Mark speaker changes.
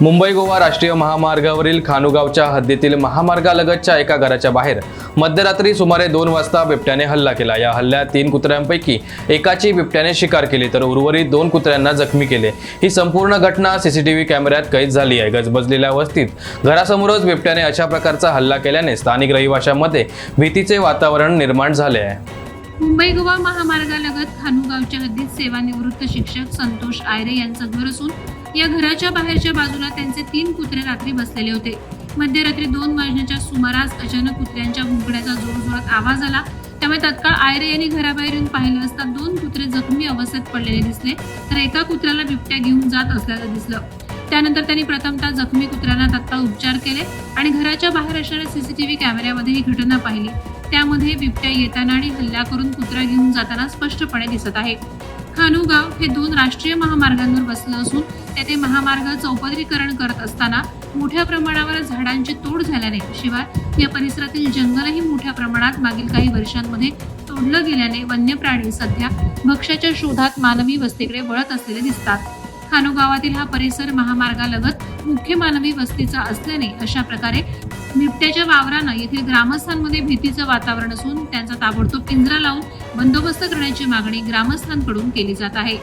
Speaker 1: मुंबई गोवा राष्ट्रीय महामार्गावरील खानुगावच्या हद्दीतील महामार्गालगतच्या एका घराच्या बाहेर मध्यरात्री सुमारे दोन वाजता बिबट्याने हल्ला केला. या हल्ल्यात तीन कुत्र्यांपैकी एकाची बिबट्याने शिकार केली तर उर्वरित दोन कुत्र्यांना जखमी केले. ही संपूर्ण घटना सीसीटीव्ही कॅमेऱ्यात कैद झाली आहे. गजबजलेल्या वस्तीत घरासमोरच बिबट्याने अशा प्रकारचा हल्ला केल्याने स्थानिक रहिवाशांमध्ये भीतीचे वातावरण निर्माण झाले आहे.
Speaker 2: मुंबई गोवा महामार्गालगत खानुगावच्या हद्दीत सेवानिवृत्त शिक्षक संतोष आयरे यांचं घर असून या घराच्या बाहेरच्या बाजूला त्यांचे तीन कुत्रे रात्री बसलेले होते. मध्यरात्री दोन वाजण्याच्या सुमारास अचानक कुत्र्यांच्या भुंकण्याचा जोरजोरात आवाज आला. त्यामुळे तत्काळ आयरे यांनी घराबाहेर येऊन पाहिलं असता दोन कुत्रे जखमी अवस्थेत पडलेले दिसले तर एका कुत्र्याला बिबट्या घेऊन जात असल्याचं दिसलं. त्यानंतर त्यांनी प्रथमतः जखमी कुत्र्यांना तत्काळ उपचार केले आणि घराच्या बाहेर असणाऱ्या सीसीटीव्ही कॅमेऱ्यामध्ये ही घटना पाहिली. त्यामध्ये बिबट्या येताना आणि हल्ला करून कुत्रा घेऊन जाताना स्पष्टपणे दिसत आहे. खानुगाव हे दोन राष्ट्रीय महामार्गांवर बसलं असून तेथे महामार्ग चौपदरीकरण करत असताना मोठ्या प्रमाणावर झाडांची तोड झाल्याने शिवाय या परिसरातील जंगलही मोठ्या प्रमाणात मागील काही वर्षांमध्ये तोडलं गेल्याने वन्य प्राणी सध्या भक्ष्याच्या शोधात मानवी वस्तीकडे वळत असलेले दिसतात. खानो गावातील हा परिसर महामार्गालगत मुख्य मानवी वस्तीचा असल्याने अशा प्रकारे बिबट्याच्या वावरानं येथील ग्रामस्थांमध्ये भीतीचं वातावरण असून त्यांचा ताबडतोब पिंजरा लावून बंदोबस्त करण्याची मागणी ग्रामस्थांकडून केली जात आहे.